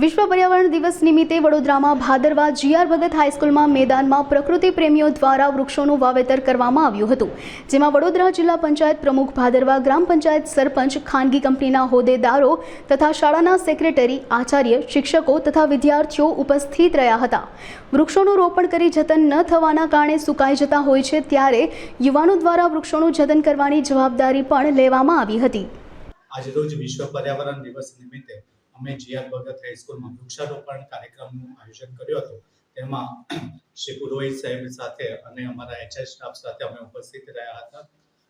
વિશ્વ પર્યાવરણ દિવસ નિમિત્તે વડોદરામાં ભાદરવા જીઆર ભગત હાઈસ્કૂલમાં મેદાનમાં પ્રકૃતિ પ્રેમીઓ દ્વારા વૃક્ષોનું વાવેતર કરવામાં આવ્યું હતું, જેમાં વડોદરા જિલ્લા પંચાયત પ્રમુખ ભાદરવા, ગ્રામ પંચાયત સરપંચ, ખાનગી કંપનીના હોદ્દેદારો તથા શાળાના સેક્રેટરી, આચાર્ય, શિક્ષકો તથા વિદ્યાર્થીઓ ઉપસ્થિત રહ્યા હતા. વૃક્ષોનું રોપણ કરી જતન ન થવાના કારણે સુકાઈ જતા હોય છે ત્યારે યુવાનો દ્વારા વૃક્ષોનું જતન કરવાની જવાબદારી પણ લેવામાં આવી હતી. આજરોજ વિશ્વ પર્યાવરણ દિવસ નિમિત્તે અમે જીઆર ભગત હાઈસ્કૂલમાં વૃક્ષારોપણ કાર્યક્રમનું આયોજન કર્યું હતું. તેમાં શ્રી પુરોહિત સાહેબ સાથે અને અમારા એચઆર સ્ટાફ સાથે અમે ઉપસ્થિત રહ્યા હતા.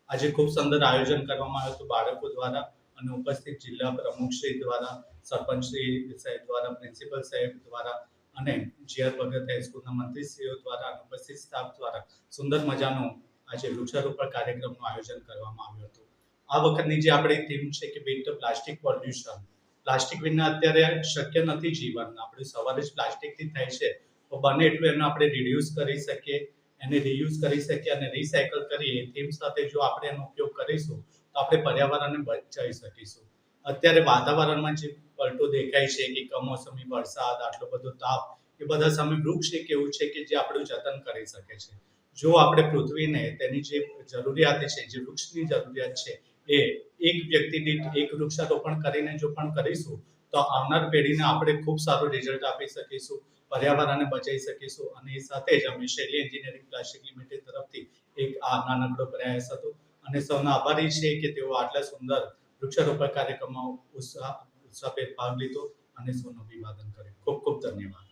આજે ખૂબ સુંદર આયોજન કરવામાં આવ્યું હતું બાળકો દ્વારા અને ઉપસ્થિત જિલ્લા પ્રમુખશ્રી દ્વારા સરપંચશ્રી સાહેબ દ્વારા, પ્રિન્સિપલ સાહેબ દ્વારા અને જીઆર ભગત હાઈસ્કૂલના મંત્રીશ્રીઓ દ્વારા અને ઉપસ્થિત સ્ટાફ દ્વારા સુંદર મજાનું આજે વૃક્ષારોપણ કાર્યક્રમનું આયોજન કરવામાં આવ્યું હતું. આ વખતની જે આપણી થીમ છે કે બીટ પ્લાસ્ટિક પોલ્યુશન પ્લાસ્ટિક વિના અત્યારે શક્ય નથી જીવન. આપણે સવારે જ પ્લાસ્ટિકથી થાય છે. તો બને એટલું એનો આપણે રિડ્યુસ કરી શકીએ. એને રિયુઝ કરી શકીએ અને રિસાયકલ કરી એમ સાથે જો આપણે એનો ઉપયોગ કરીશું, તો આપણે પર્યાવરણને બચાવી શકીશું. અત્યારે વાતાવરણમાં જે પલટો દેખાય છે કે કમોસમી વરસાદ, આટલો બધો તાપ, એ બધા સામે વૃક્ષ એક એવું છે કે જે આપણું જતન કરી શકે છે. જો આપણે પૃથ્વીને તેની જે જરૂરિયાત છે, જે વૃક્ષની જરૂરિયાત છે, એ એક વ્યક્તિ દીઠ એક વૃક્ષારોપણ કરીને જો પણ કરીશું, તો આવનાર પેઢીને આપણે ખૂબ સારું રિઝલ્ટ આપી શકીશું, પર્યાવરણને બચાવી શકીશું અને એ સાથે જ અમે શૈલી એન્જિનિયરિંગ પ્લાસ્ટિક લિમિટેડ તરફથી એક આ નાનકડો પ્રયાસ હતો. અને સૌના આભારી છે કે તેઓ આટલા સુંદર વૃક્ષારોપણ કાર્યક્રમમાં ઉત્સાહ, ઉત્સાહભેર ભાગ લીધો અને સૌનું અભિવાદન કર્યું. ખૂબ ખૂબ ધન્યવાદ.